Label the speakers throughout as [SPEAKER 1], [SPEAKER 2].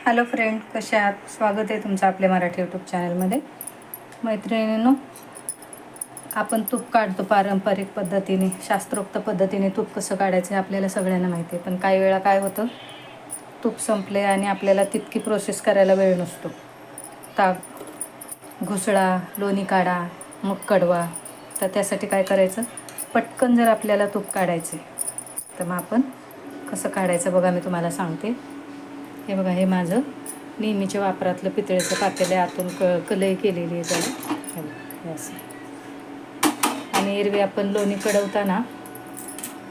[SPEAKER 1] Hello friend कसे आहात? स्वागत आहे तुमचं आपल्या मराठी यूट्यूब चॅनलमध्ये मैत्रिणींनो आपण तूप काढतो पारंपरिक पद्धतीने शास्त्रोक्त पद्धतीने तूप कसं काढायचं हे आपल्याला सगळ्यांना माहिती आहे. पण काही वेळा काय होतं तूप संपले आणि आपल्याला तितकी प्रोसेस करायला वेळ नसतो. ताक घुसळा लोणी काढा मग कडवा. तर त्यासाठी काय करायचं? पटकन जर आपल्याला तूप काढायचे तर मग आपण कसं काढायचं बघा मी तुम्हाला सांगते. हे बघा हे माझं. नेहमीच्या वापरातलं पितळेचं पातेलं आहे आतून क कलई केलेली आहे त्याला. असं. आणि एरवी आपण लोणी कडवताना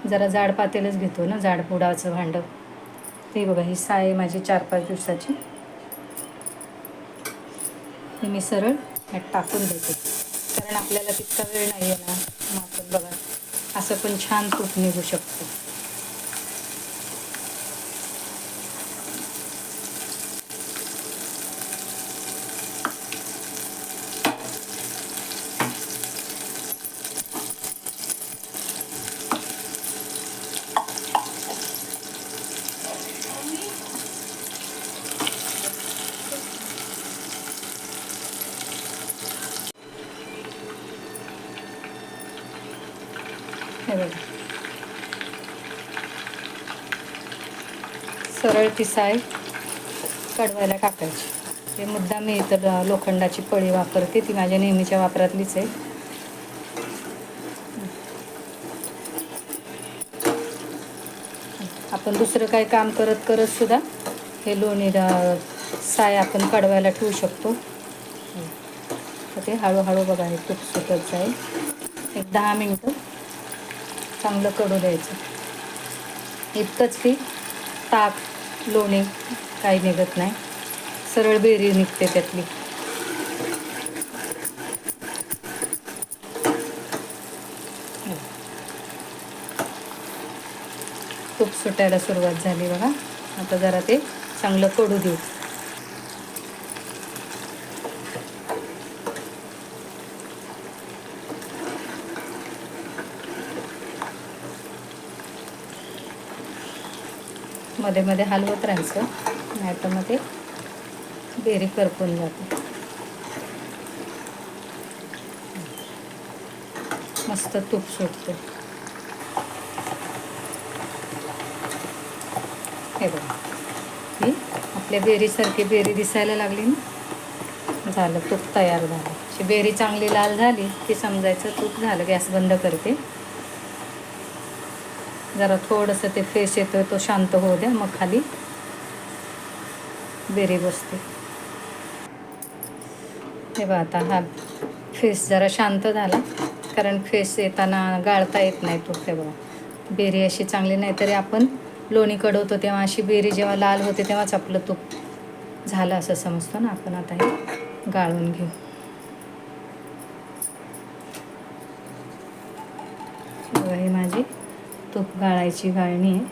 [SPEAKER 1] जरा जाड पातेलच घेतो ना जाड बुडाचं भांडं. ते बघा ही साय आहे माझी चार पाच दिवसाची. हे मी सरळ ह्यात टाकून देते. कारण आपल्याला तितका वेळ नाही आहे ना मग आपण बघा असं पण छान तूप निघू शकतो. हे बघा सरळ ती साय कडवायला टाकायची. हे मुद्दा मी इतर लोखंडाची पळी वापरते ती माझ्या नेहमीच्या वापरातलीच आहे. आपण दुसरं काही काम करत करत सुद्धा हे लोणी साय आपण कडवायला ठेवू शकतो. ते हळूहळू बघा हे तूप सुटत जाईल. एक दहा मिनटं. चांगलं कडू द्यायचं. इतकंच की ताक लोणी काही निघत नाही. सरळ बेरी निघते त्यातली. तूप सुटायला सुरुवात झाली बघा. आता जरा ते चांगलं कडू देऊ. मध्ये मध्ये हलवत राहायचं. नाही तर मग ते बेरी करपून जाते. मस्त तूप सुटते. हे बघा. ही आपल्या बेरीसारखी बेरी दिसायला लागली ना? झालं तूप तयार झालं. अशी बेरी चांगली लाल झाली की समजायचं तूप झालं गॅस बंद करते. जरा थोडंसं ते फेस येतोय तो शांत होऊ द्या मग खाली बेरी बसते. हे बघा आता हा फेस जरा शांत झाला कारण फेस येताना गाळता येत नाही तो हे बघा. बेरी अशी चांगली नाही तरी आपण लोणी कडवतो तेव्हा अशी बेरी जेव्हा लाल होते तेव्हाच आपलं तूप झालं असं समजतो ना आपण आता हे गाळून घेऊ बघा ही माझी तूप गाळायची गाळणी. आहे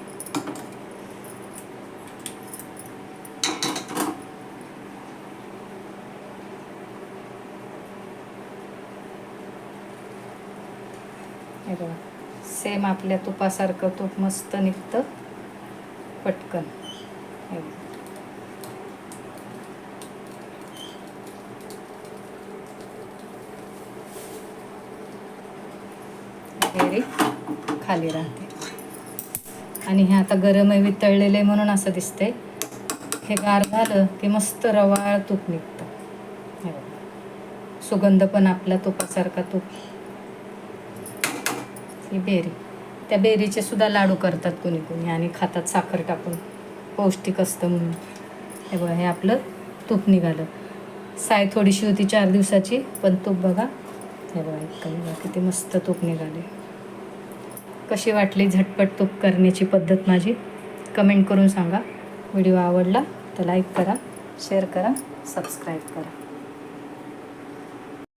[SPEAKER 1] हे बघा सेम आपल्या तुपासारखं तूप मस्त निघतं. पटकन. हे बघा. खाली राहते. आणि हे आता गरम आहे वितळलेले म्हणून असं दिसतंय. हे गार झालं की मस्त रवाळ तूप निघतं. हे बघा. सुगंध पण आपला तुपासारखा तूप. ही बेरी. त्या बेरीचे सुद्धा लाडू करतात कोणी कोणी आणि खातात साखर टाकून. पौष्टिक असतं म्हणून. हे बघा हे आपलं तूप निघालं. साय थोडीशी होती चार दिवसाची पण तूप बघा. हे बघा इतकं बघा किती मस्त तूप निघाले कशी वाटली झटपट तूप करण्याची पद्धत माझी? कमेंट करून सांगा. व्हिडिओ आवडला तर लाईक करा शेअर करा सबस्क्राईब करा.